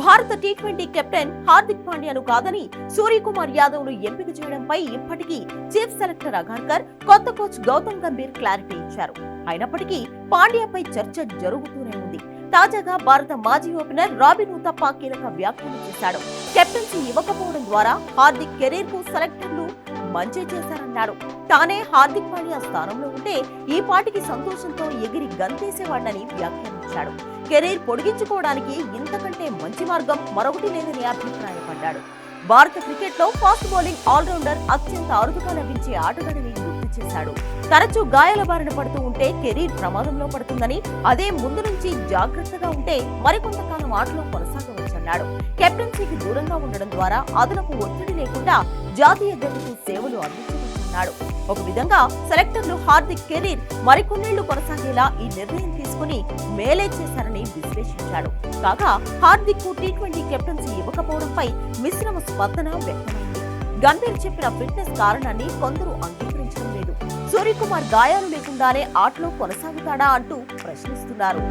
భారత T twenty captain Hardik పాండ్యాను కాదని సూర్యకుమార్ యాదవ్ను ఎంపిక చేయడంపై ఇప్పటికీ చీఫ్ సెలెక్టర్ అగార్కర్ కొత్త కోచ్ గౌతమ్ గంభీర్ క్లారిటీ ఇచ్చారు. అయినప్పటికీ పాండ్యాపై చర్చ జరుగుతూనే ఉంది. తాజాగా భారత మాజీ ఓపెనర్ రాబిన్ ఉతప్ప కీలక వ్యాఖ్యలు చేశాడు. కెప్టెన్సీ ఇవ్వకపోవడం ద్వారా హార్దిక్ కెరీర్కు సెలెక్టర్లు మంచి చేశారన్నారు. తానే హార్దిక్ పాండ్యా స్థానంలో ఉంటే ఈ పాటికి సంతోషంతో ఎగిరి గంతేసేవాడని వ్యాఖ్యానించాడు. కెరీర్ పొడిగించుకోవడానికి ఇంతకంటే మంచి మార్గం మరొకటి లేదని అభిప్రాయపడ్డాడు. భారత క్రికెట్లో ఫాస్ట్ బౌలింగ్ ఆల్రౌండర్ అత్యంత అరుదుగా లభించే ఆటగాడిని గుర్తు చేశాడు. తరచూ గాయాల బారిన పడుతూ ఉంటే కెరీర్ ప్రమాదంలో పడుతుందని అదే ముందు నుంచి జాగ్రత్తగా ఉంటే మరికొంతకాలం ఆటలో కొనసాగవచ్చన్నాడు. కెప్టెన్సీకి దూరంగా ఉండడం ద్వారా అదనపు ఒత్తిడి లేకుండా జాతీయ జట్టుకు సేవలు అందించవచ్చన్నాడు ఒక విధంగా సెలెక్టర్లు హార్దిక్ కెరీర్ మరికొన్నేళ్ళు కొనసాగేలా ఈ నిర్ణయం తీసుకుని మేలే చేశారని విశ్లేషించాడు. కాగా హార్దిక్కు టీ ట్వంటీ కెప్టెన్సీ ఇవ్వకపోవడంపై మిశ్రమ స్పందన వ్యక్తమైంది. గంభీర్ చెప్పిన ఫిట్నెస్ కారణాన్ని కొందరు అంగీకరించడం లేదు. సూర్యకుమార్ గాయాలు లేకుండానే ఆటలో కొనసాగుతాడా అంటూ ప్రశ్నిస్తున్నారు.